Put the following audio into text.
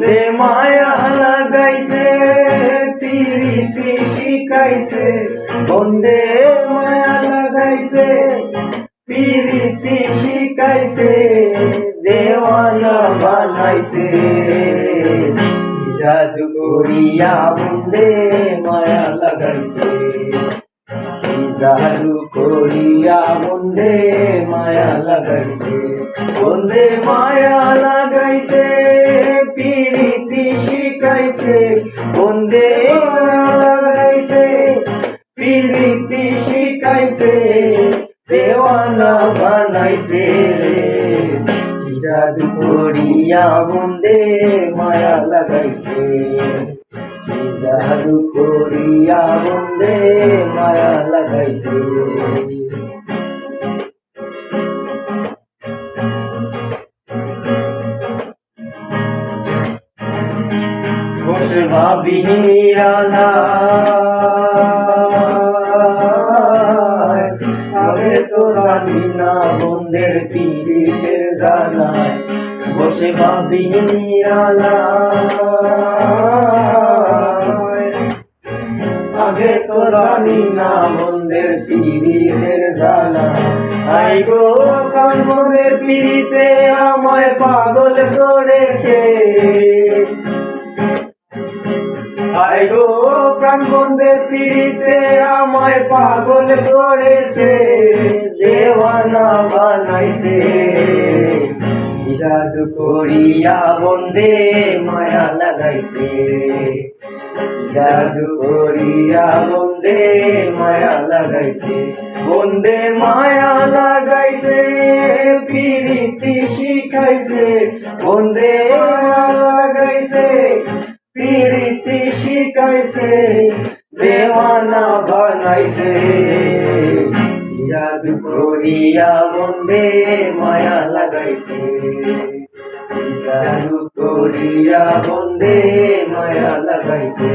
দে মায়া লাগাইছে পিরিতি শিখাইছে বন্দে মায়া লাগাইছে পিরিতি শিখাইছে দেওয়ানা বানাইছে জাদু করিয়া বন্দে মায়া লাগাইছে জাদু করিয়া বন্দে মায়া লাগাইছে বন্দে মায়া লাগাইছে শিখাইছে বন্দে লাগাইছে পিরিতি শিখাইছে, দেওয়ানা বানাইছে। জাদু করিয়া বন্দে মায়া লাগাইছে। জাদু করিয়া বন্দে মায়া লাগাইছে। ঘোষ ভাবি নিরালা তো জানি না বন্ধের পীড়িতের জানায় বসে ভাবি আগে তো জানি না বন্ধের পীড়িতের জানা আই গো কামনের পীড়িতে আমায় পাগল করেছে আই গো প্রাণ বন্ধের পীড়িতে আমায় পাগল করেছে, দেওয়ানা বানাইছে। জাদু করিয়া বন্দে মায়া লাগাইছে। জাদু করিয়া বন্দে মায়া লাগাইছে। বন্দে মায়া লাগাইছে, পিরিতি শিখাইছে। বন্দে মায়া লাগাইছে, পিরিতি শিখাইছে দেওয়ানা বানাইছে। জাদু করিয়া বন্দে মায়া লাগাইছে। জাদু করিয়া বন্দে মায়া লাগাইছে।